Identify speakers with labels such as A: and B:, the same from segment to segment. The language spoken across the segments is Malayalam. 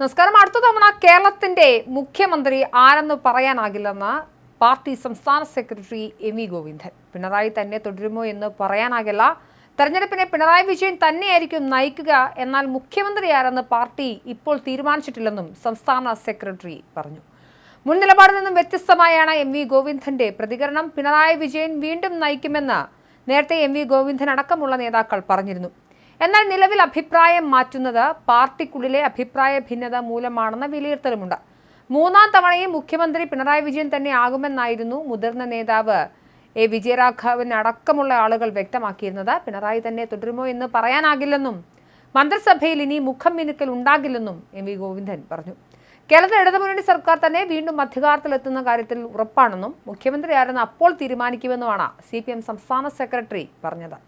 A: നമസ്കാരം. അടുത്ത തവണ കേരളത്തിന്റെ മുഖ്യമന്ത്രി ആരെന്ന് പറയാനാകില്ലെന്ന് പാർട്ടി സംസ്ഥാന secretary M V Govindan. Pinarayi തന്നെ തുടരുമോ എന്ന് പറയാനാകില്ല. തെരഞ്ഞെടുപ്പിനെ പിണറായി വിജയൻ തന്നെയായിരിക്കും നയിക്കുക എന്നാൽ മുഖ്യമന്ത്രി ആരെന്ന് പാർട്ടി ഇപ്പോൾ തീരുമാനിച്ചിട്ടില്ലെന്നും സംസ്ഥാന സെക്രട്ടറി പറഞ്ഞു. മുൻ നിലപാടിൽ നിന്നും വ്യത്യസ്തമായാണ് എം വി ഗോവിന്ദന്റെ പ്രതികരണം. പിണറായി വിജയൻ വീണ്ടും നയിക്കുമെന്ന് നേരത്തെ എം വി ഗോവിന്ദൻ അടക്കമുള്ള നേതാക്കൾ പറഞ്ഞിരുന്നു. എന്നാൽ നിലവിൽ അഭിപ്രായം മാറ്റുന്നത് പാർട്ടിക്കുള്ളിലെ അഭിപ്രായ ഭിന്നത മൂലമാണെന്ന വിലയിരുത്തലുമുണ്ട്. മൂന്നാം തവണയും മുഖ്യമന്ത്രി പിണറായി വിജയൻ തന്നെ ആകുമെന്നായിരുന്നു മുതിർന്ന നേതാവ് എ. വിജയരാഘവൻ അടക്കമുള്ള ആളുകൾ വ്യക്തമാക്കിയിരുന്നത്. പിണറായി തന്നെ തുടരുമോ എന്ന് പറയാനാകില്ലെന്നും മന്ത്രിസഭയിൽ ഇനി മുഖം മിനുക്കൽ ഉണ്ടാകില്ലെന്നും എം. വി. ഗോവിന്ദൻ പറഞ്ഞു. കേരളത്തിൽ ഇടതുമുന്നണി സർക്കാർ തന്നെ വീണ്ടും അധികാരത്തിലെത്തുന്ന കാര്യത്തിൽ ഉറപ്പാണെന്നും മുഖ്യമന്ത്രി ആരെന്ന് അപ്പോൾ തീരുമാനിക്കുമെന്നുമാണ് സി സംസ്ഥാന സെക്രട്ടറി പറഞ്ഞത്.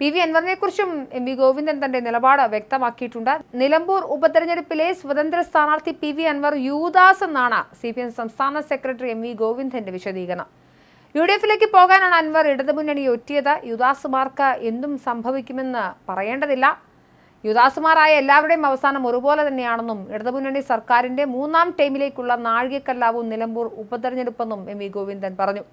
A: പി വി അൻവറിനെ കുറിച്ചും എം വി ഗോവിന്ദൻ തന്റെ നിലപാട് വ്യക്തമാക്കിയിട്ടുണ്ട്. നിലമ്പൂർ ഉപതെരഞ്ഞെടുപ്പിലെ സ്വതന്ത്ര സ്ഥാനാർത്ഥി പി വി അൻവർ യൂദാസ് എന്നാണ് സി പി എം സംസ്ഥാന സെക്രട്ടറി എം വി ഗോവിന്ദന്റെ വിശദീകരണം. യു ഡി എഫിലേക്ക് പോകാനാണ് അൻവർ ഇടതുമുന്നണി ഒറ്റിയത്. യുദാസുമാർക്ക് എന്തും സംഭവിക്കുമെന്ന് പറയേണ്ടതില്ല. യുദാസുമാരായ എല്ലാവരുടെയും അവസാനം ഒരുപോലെ തന്നെയാണെന്നും ഇടതുമുന്നണി സർക്കാരിന്റെ മൂന്നാം ടൈമിലേക്കുള്ള നാഴികക്കല്ലാവും നിലമ്പൂർ ഉപതെരഞ്ഞെടുപ്പെന്നും എം വി ഗോവിന്ദൻ പറഞ്ഞു.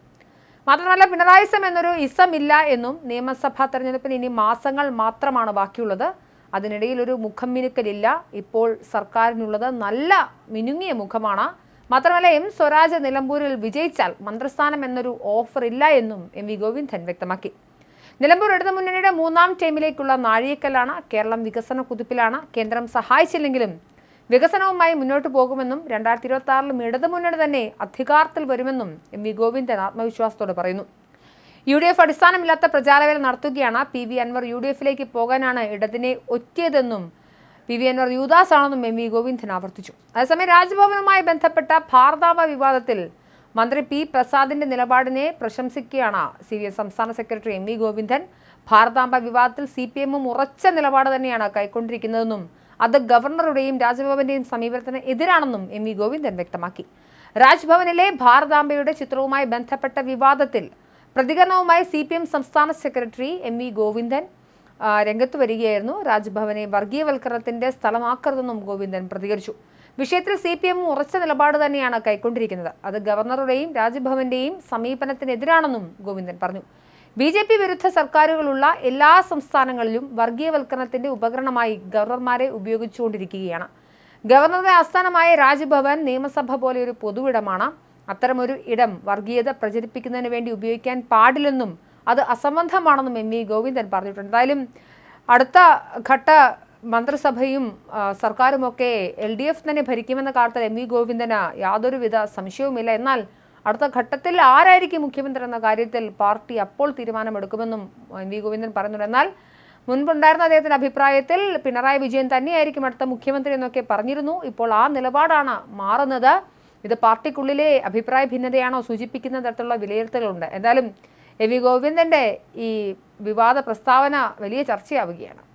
A: മാത്രമല്ല പിണറായിസം എന്നൊരു ഇസമില്ല എന്നും നിയമസഭാ തെരഞ്ഞെടുപ്പിന് ഇനി മാസങ്ങൾ മാത്രമാണ് ബാക്കിയുള്ളത്. അതിനിടയിൽ ഒരു മുഖം മിനുക്കലില്ല. ഇപ്പോൾ സർക്കാരിനുള്ളത് നല്ല മിനുങ്ങിയ മുഖമാണ്. മാത്രമല്ല എം സ്വരാജ് നിലമ്പൂരിൽ വിജയിച്ചാൽ മന്ത്രിസ്ഥാനം എന്നൊരു ഓഫർ ഇല്ല എന്നും എം വി ഗോവിന്ദൻ വ്യക്തമാക്കി. നിലമ്പൂർ ഇടതു മുന്നണിയുടെ മൂന്നാം ടൈമിലേക്കുള്ള നാഴികക്കല്ലാണ് കേരളം വികസന കുതിപ്പിലാണ് കേന്ദ്രം സഹായിച്ചില്ലെങ്കിലും വികസനവുമായി മുന്നോട്ട് പോകുമെന്നും രണ്ടായിരത്തി ഇരുപത്തി ആറിലും ഇടതുമുന്നണി തന്നെ അധികാരത്തിൽ വരുമെന്നും എം വി ഗോവിന്ദൻ ആത്മവിശ്വാസത്തോടെ പറയുന്നു. യു ഡി എഫ് അടിസ്ഥാനമില്ലാത്ത പ്രചാരവേല നടത്തുകയാണ് P V Anvar U D എഫിലേക്ക് പോകാനാണ് ഇടതിനെ ഒറ്റിയതെന്നും പി വി അൻവർ യുദാസ് ആണെന്നും എം വി ഗോവിന്ദൻ ആവർത്തിച്ചു. അതേസമയം രാജ്ഭവനുമായി ബന്ധപ്പെട്ട ഭാരതാവ വിവാദത്തിൽ മന്ത്രി പി പ്രസാദിന്റെ നിലപാടിനെ പ്രശംസിക്കുകയാണ് സി വി എസ് സംസ്ഥാന secretary M V Govindan. Bharatamba വിവാദത്തിൽ സി പി എമ്മും ഉറച്ച നിലപാട് തന്നെയാണ് കൈക്കൊണ്ടിരിക്കുന്നതെന്നും അത് ഗവർണറുടെയും രാജ്ഭവന്റെയും സമീപനത്തിന് എതിരാണെന്നും എം വി ഗോവിന്ദൻ വ്യക്തമാക്കി. രാജ്ഭവനിലെ ഭാരതാംബയുടെ ചിത്രവുമായി ബന്ധപ്പെട്ട വിവാദത്തിൽ പ്രതികരണവുമായി സി പി എം സംസ്ഥാന സെക്രട്ടറി എം വി ഗോവിന്ദൻ രംഗത്ത് വരികയായിരുന്നു. രാജ്ഭവനെ വർഗീയവൽക്കരണത്തിന്റെ സ്ഥലമാക്കരുതെന്നും ഗോവിന്ദൻ പ്രതികരിച്ചു. വിഷയത്തിൽ സി പി എം ഉറച്ച നിലപാട് തന്നെയാണ് കൈക്കൊണ്ടിരിക്കുന്നത്. അത് ഗവർണറുടെയും രാജ്ഭവന്റെയും സമീപനത്തിനെതിരാണെന്നും ഗോവിന്ദൻ പറഞ്ഞു. ബി ജെ പി വിരുദ്ധ സർക്കാരുകളുള്ള എല്ലാ സംസ്ഥാനങ്ങളിലും വർഗീയവൽക്കരണത്തിന്റെ ഉപകരണമായി ഗവർണർമാരെ ഉപയോഗിച്ചുകൊണ്ടിരിക്കുകയാണ്. ഗവർണറുടെ ആസ്ഥാനമായ രാജ്ഭവൻ നിയമസഭ പോലെ ഒരു പൊതുവിടമാണ്. അത്തരമൊരു ഇടം വർഗീയത പ്രചരിപ്പിക്കുന്നതിന് വേണ്ടി ഉപയോഗിക്കാൻ പാടില്ലെന്നും അത് അസംബന്ധമാണെന്നും എം വി ഗോവിന്ദൻ പറഞ്ഞിട്ടുണ്ട്. എന്തായാലും അടുത്ത ഘട്ട മന്ത്രിസഭയും സർക്കാരുമൊക്കെ എൽ ഡി എഫ് തന്നെ ഭരിക്കുമെന്ന കാര്യത്തിൽ എം വി ഗോവിന്ദന് യാതൊരുവിധ സംശയവുമില്ല. എന്നാൽ അടുത്ത ഘട്ടത്തിൽ ആരായിരിക്കും മുഖ്യമന്ത്രി എന്ന കാര്യത്തിൽ പാർട്ടി അപ്പോൾ തീരുമാനമെടുക്കുമെന്നും വി ഗോവിന്ദൻ പറയുന്നുണ്ട് എന്നാൽ മുൻപുണ്ടായിരുന്ന അദ്ദേഹത്തിന്റെ അഭിപ്രായത്തിൽ പിണറായി വിജയൻ തന്നെയായിരിക്കും അടുത്ത മുഖ്യമന്ത്രി എന്നൊക്കെ പറഞ്ഞിരുന്നു. ഇപ്പോൾ ആ നിലപാടാണ് മാറുന്നത്. ഇത് പാർട്ടിക്കുള്ളിലെ അഭിപ്രായ ഭിന്നതയാണോ സൂചിപ്പിക്കുന്ന തരത്തിലുള്ള വിലയിരുത്തലുണ്ട്. എന്തായാലും എ വി ഗോവിന്ദന്റെ ഈ വിവാദ പ്രസ്താവന വലിയ ചർച്ചയാവുകയാണ്.